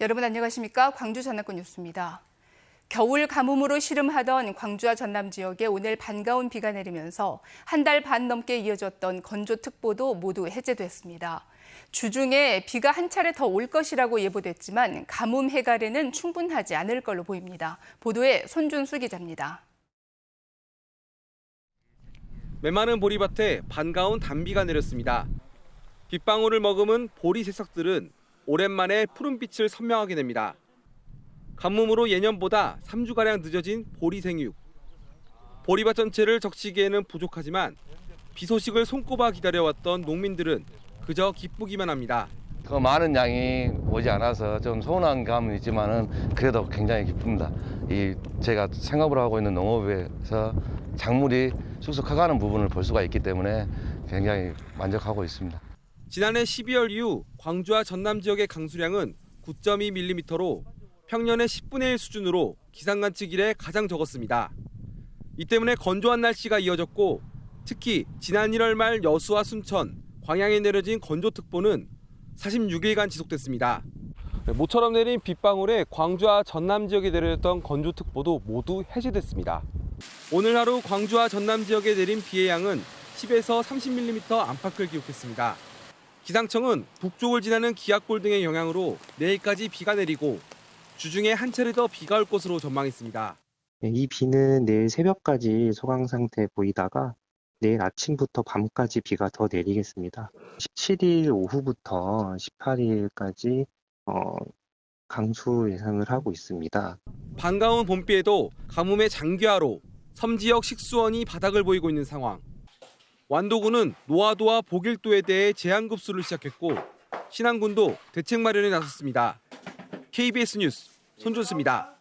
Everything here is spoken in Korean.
여러분 안녕하십니까? 광주 전남권 뉴스입니다. 겨울 가뭄으로 시름하던 광주와 전남 지역에 오늘 반가운 비가 내리면서 한 달 반 넘게 이어졌던 건조특보도 모두 해제됐습니다. 주중에 비가 한 차례 더 올 것이라고 예보됐지만 가뭄 해갈에는 충분하지 않을 걸로 보입니다. 보도에 손준수 기자입니다. 메마른 보리밭에 반가운 단비가 내렸습니다. 빗방울을 머금은 보리 새싹들은 오랜만에 푸른빛을 선명하게 냅니다. 가뭄으로 예년보다 3주가량 늦어진 보리 생육. 보리밭 전체를 적시기에는 부족하지만 비 소식을 손꼽아 기다려왔던 농민들은 그저 기쁘기만 합니다. 그 많은 양이 오지 않아서 좀 서운한 감은 있지만은 그래도 굉장히 기쁩니다. 이 제가 생업을 하고 있는 농업에서 작물이 쑥쑥 커가는 부분을 볼 수가 있기 때문에 굉장히 만족하고 있습니다. 지난해 12월 이후 광주와 전남 지역의 강수량은 9.2mm로 평년의 10분의 1 수준으로 기상관측 이래 가장 적었습니다. 이 때문에 건조한 날씨가 이어졌고 특히 지난 1월 말 여수와 순천, 광양에 내려진 건조특보는 46일간 지속됐습니다. 모처럼 내린 빗방울에 광주와 전남 지역에 내려졌던 건조특보도 모두 해제됐습니다. 오늘 하루 광주와 전남 지역에 내린 비의 양은 10에서 30mm 안팎을 기록했습니다. 기상청은 북쪽을 지나는 기압골 등의 영향으로 내일까지 비가 내리고 주중에 한 차례 더 비가 올 것으로 전망했습니다. 네, 이 비는 내일 새벽까지 소강 상태 보이다가 내일 아침부터 밤까지 비가 더 내리겠습니다. 17일 오후부터 18일까지 어, 강수 예상을 하고 있습니다. 반가운 봄비에도 가뭄의 장기화로 섬 지역 식수원이 바닥을 보이고 있는 상황. 완도군은 노화도와 복일도에 대해 제한급수를 시작했고 신안군도 대책 마련에 나섰습니다. KBS 뉴스 손준수입니다.